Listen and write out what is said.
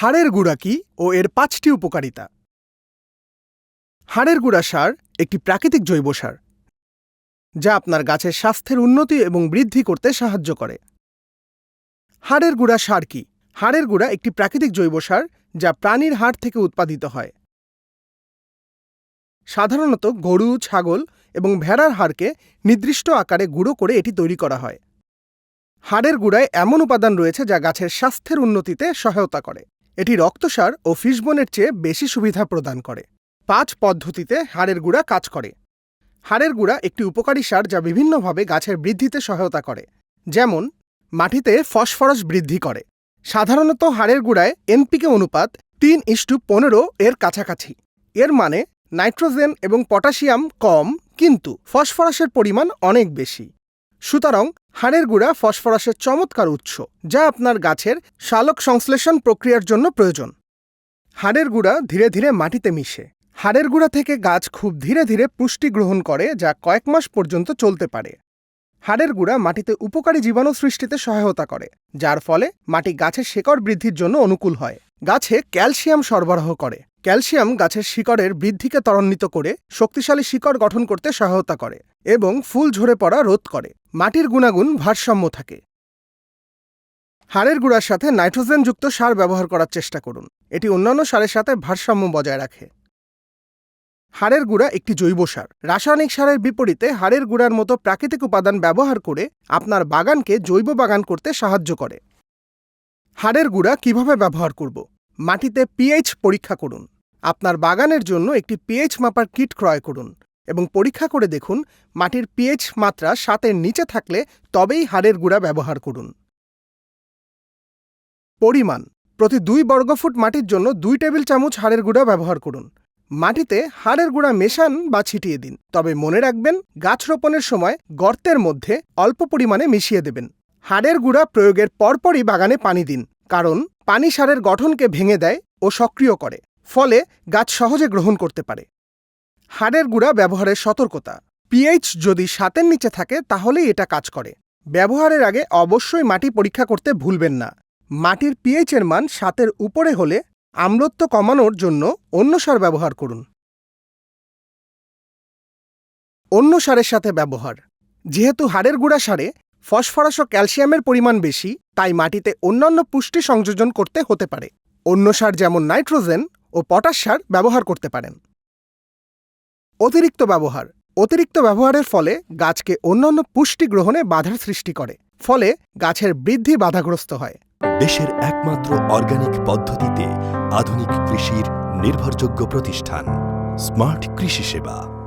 হাড়ের গুঁড়া কি ও এর পাঁচটি উপকারিতা? হাড়ের গুঁড়া সার একটি প্রাকৃতিক জৈব সার, যা আপনার গাছের স্বাস্থ্যের উন্নতি এবং বৃদ্ধি করতে সাহায্য করে। হাড়ের গুঁড়া সার কি? হাড়ের গুঁড়া একটি প্রাকৃতিক জৈব সার যা প্রাণীর হাড় থেকে উৎপাদিত হয়। সাধারণত গরু, ছাগল এবং ভেড়ার হাড়কে নির্দিষ্ট আকারে গুঁড়ো করে এটি তৈরি করা হয়। হাড়ের গুঁড়ায় এমন উপাদান রয়েছে যা গাছের স্বাস্থ্যের উন্নতিতে সহায়তা করে। এটি রক্তসার ও ফিশবোনের চেয়ে বেশি সুবিধা প্রদান করে। পাঁচ পদ্ধতিতে হাড়ের গুঁড়া কাজ করে। হাড়ের গুঁড়া একটি উপকারী সার যা বিভিন্নভাবে গাছের বৃদ্ধিতে সহায়তা করে। যেমন, মাটিতে ফসফরাস বৃদ্ধি করে। সাধারণত হাড়ের গুঁড়ায় এনপিকে অনুপাত তিন ইস্টু পনেরো এর কাছাকাছি। এর মানে নাইট্রোজেন এবং পটাশিয়াম কম, কিন্তু ফসফরাসের পরিমাণ অনেক বেশি। সুতরাং হাড়ের গুঁড়া ফসফরাসের চমৎকার উৎস, যা আপনার গাছের সালোক সংশ্লেষণ প্রক্রিয়ার জন্য প্রয়োজন। হাড়ের গুঁড়া ধীরে ধীরে মাটিতে মিশে। হাড়ের গুঁড়া থেকে গাছ খুব ধীরে ধীরে পুষ্টি গ্রহণ করে, যা কয়েক মাস পর্যন্ত চলতে পারে। হাড়ের গুঁড়া মাটিতে উপকারী জীবাণু সৃষ্টিতে সহায়তা করে, যার ফলে মাটি গাছের শেকড় বৃদ্ধির জন্য অনুকূল হয়। গাছে ক্যালসিয়াম সরবরাহ করে। ক্যালসিয়াম গাছের শিকড়ের বৃদ্ধিকে ত্বরান্বিত করে, শক্তিশালী শিকড় গঠন করতে সহায়তা করে এবং ফুল ঝরে পড়া রোধ করে। মাটির গুণাগুণ ভারসাম্য থাকে। হাড়ের গুঁড়ার সাথে নাইট্রোজেনযুক্ত সার ব্যবহার করার চেষ্টা করুন। এটি অন্যান্য সারের সাথে ভারসাম্য বজায় রাখে। হাড়ের গুঁড়া একটি জৈব সার। রাসায়নিক সারের বিপরীতে হাড়ের গুঁড়ার মতো প্রাকৃতিক উপাদান ব্যবহার করে আপনার বাগানকে জৈব বাগান করতে সাহায্য করে। হাড়ের গুঁড়া কীভাবে ব্যবহার করব? মাটিতে পিএইচ পরীক্ষা করুন। আপনার বাগানের জন্য একটি পিএইচ মাপার কিট ক্রয় করুন এবং পরীক্ষা করে দেখুন মাটির পিএইচ মাত্রা সাতের নিচে থাকলে তবেই হাড়ের গুঁড়া ব্যবহার করুন। পরিমাণ। প্রতি দুই বর্গফুট মাটির জন্য দুই টেবিল চামচ হাড়ের গুঁড়া ব্যবহার করুন। মাটিতে হাড়ের গুঁড়া মেশান বা ছিটিয়ে দিন। তবে মনে রাখবেন, গাছ রোপণের সময় গর্তের মধ্যে অল্প পরিমাণে মিশিয়ে দেবেন। হাড়ের গুঁড়া প্রয়োগের পরপরই বাগানে পানি দিন। কারণ পানি সারের গঠনকে ভেঙে দেয় ও সক্রিয় করে, ফলে গাছ সহজে গ্রহণ করতে পারে। হাড়ের গুঁড়া ব্যবহারের সতর্কতা। পিএইচ যদি সাতের নিচে থাকে, তাহলেই এটা কাজ করে। ব্যবহারের আগে অবশ্যই মাটি পরীক্ষা করতে ভুলবেন না। মাটির পিএইচের মান সাতের উপরে হলে আম্লত্ব কমানোর জন্য অন্য সার ব্যবহার করুন। অন্য সারের সাথে ব্যবহার। যেহেতু হাড়ের গুঁড়া সারে ফসফরাস ও ক্যালসিয়ামের পরিমাণ বেশি, তাই মাটিতে অন্যান্য পুষ্টি সংযোজন করতে হতে পারে। অন্য সার যেমন নাইট্রোজেন ও পটাশ সার ব্যবহার করতে পারেন। অতিরিক্ত ব্যবহার। অতিরিক্ত ব্যবহারের ফলে গাছকে অন্যান্য পুষ্টি গ্রহণে বাধার সৃষ্টি করে, ফলে গাছের বৃদ্ধি বাধাগ্রস্ত হয়। দেশের একমাত্র অর্গানিক পদ্ধতিতে আধুনিক কৃষির নির্ভরযোগ্য প্রতিষ্ঠান, স্মার্ট কৃষি সেবা।